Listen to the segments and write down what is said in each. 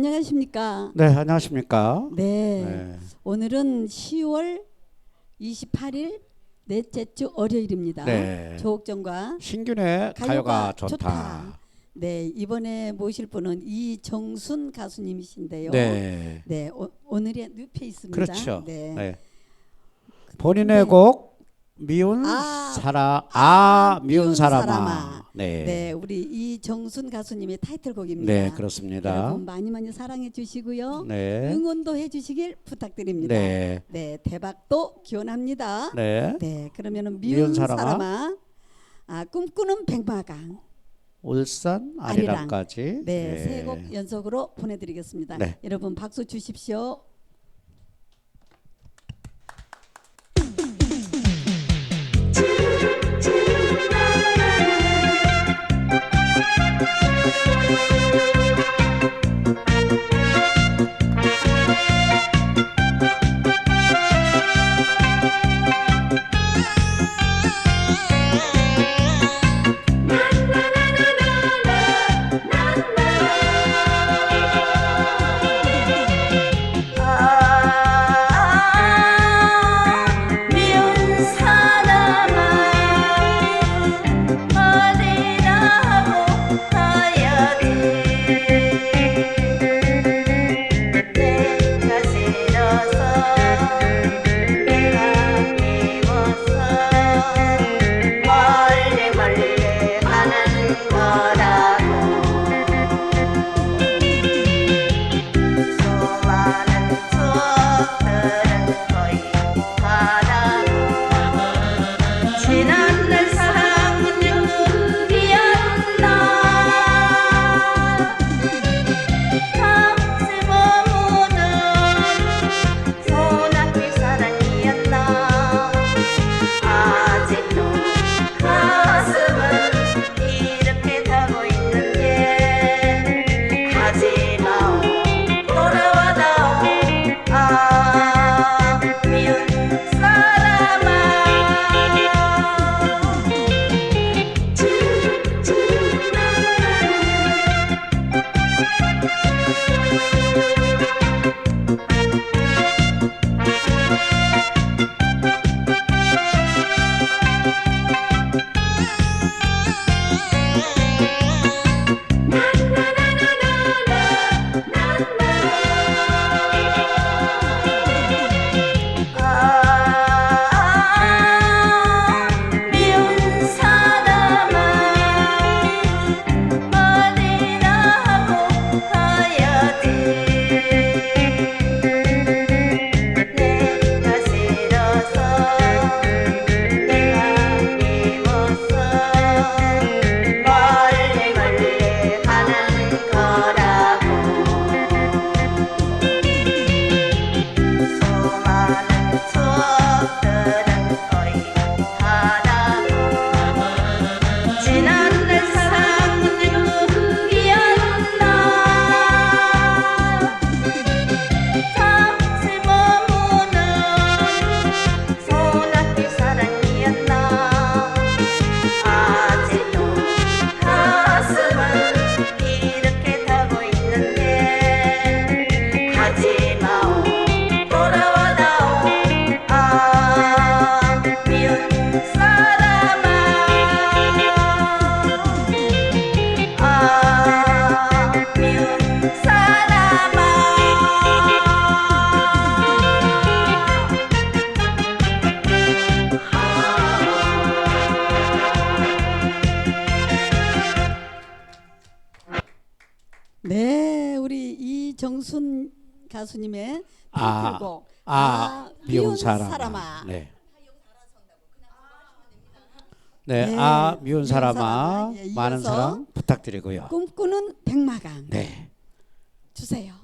안녕하십니까? 네, 안녕하십니까? 네. 네. 오늘은 10월 28일 넷째 주 월요일입니다. 네. 조옥정과 신균의 가요가, 좋다. 네, 이번에 모실 분은 이정순 가수님이신데요. 네. 네, 오, 오늘의 늪에 있습니다. 그렇죠. 네. 네. 본인의 곡 미운 아, 사람 아 미운 미운 사람아. 네. 네, 우리 이정순 가수님의 타이틀곡입니다. 네, 그렇습니다. 여러분 많이 많이 사랑해 주시고요. 네. 응원도 해 주시길 부탁드립니다. 네. 네, 대박도 기원합니다. 네. 네, 그러면은 미운, 미운 사람아, 사람아. 아, 꿈꾸는 백마강. 울산 아리랑. 아리랑까지. 네, 세곡 연속으로 보내드리겠습니다. 네. 여러분 박수 주십시오. 가수님의 아, 타이틀곡 아, 미운 사람아. 네. 네, 네, 아 미운 미운 사람아 사람아. 예, 많은 이어서 사랑 부탁드리고요. 꿈꾸는 백마강 네. 주세요.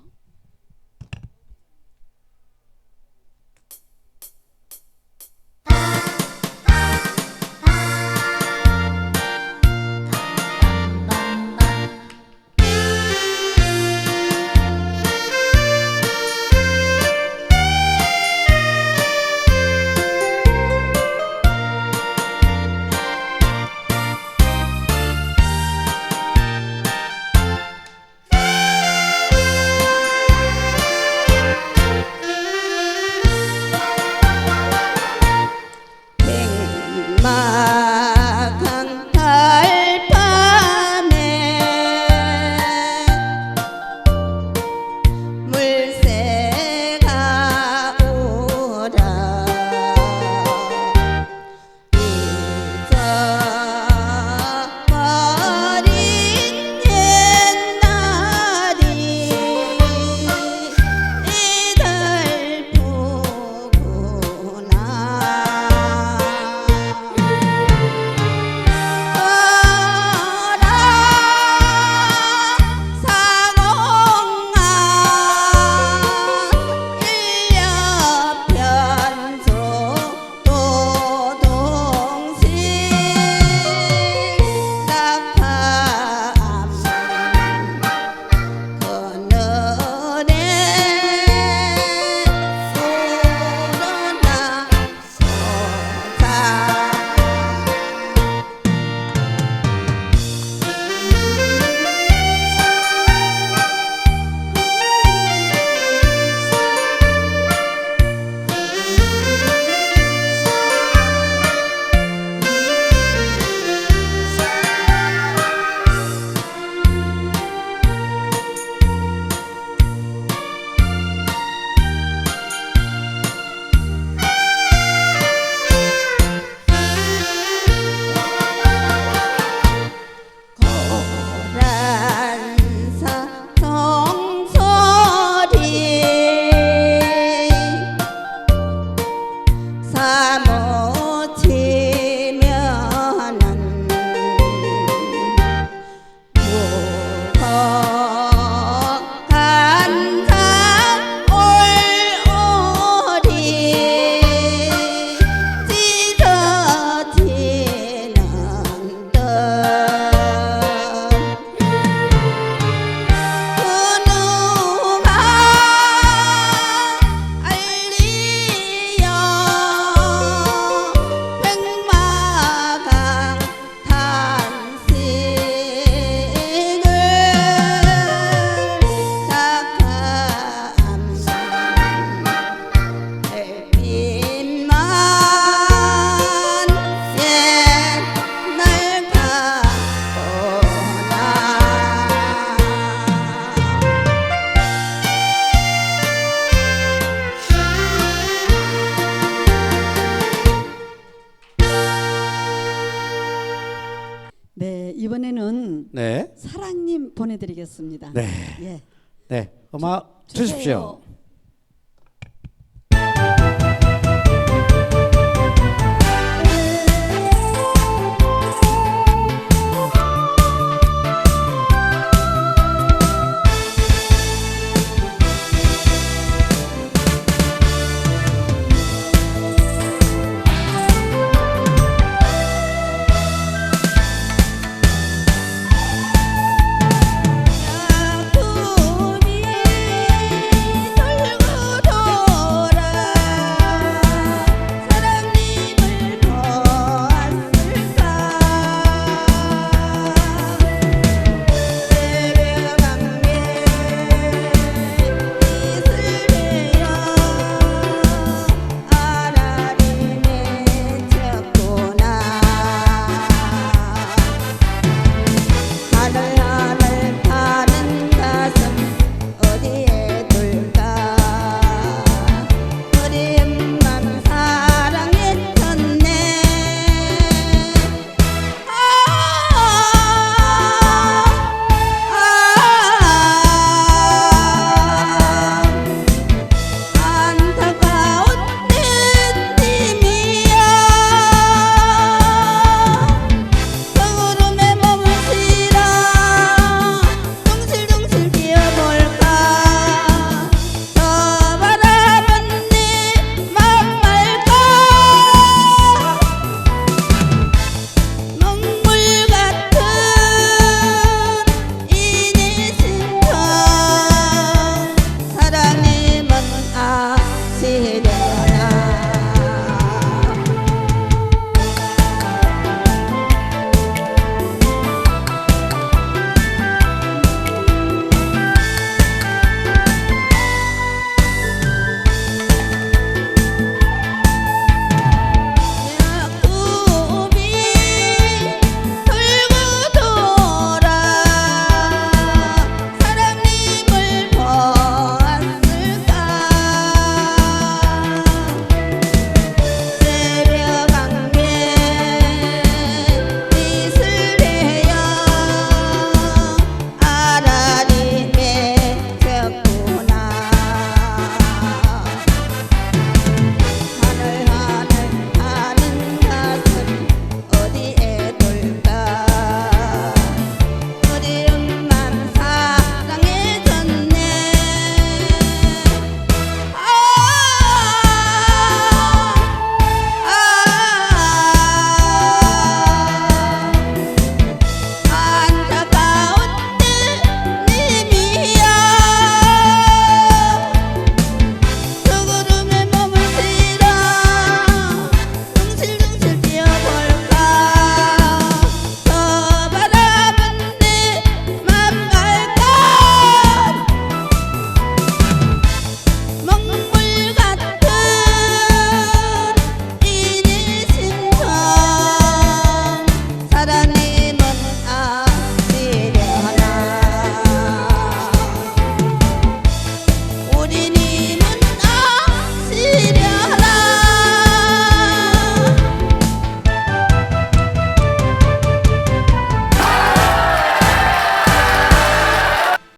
전해드리겠습니다. 네. 예. 네. 음악 주, 주십시오.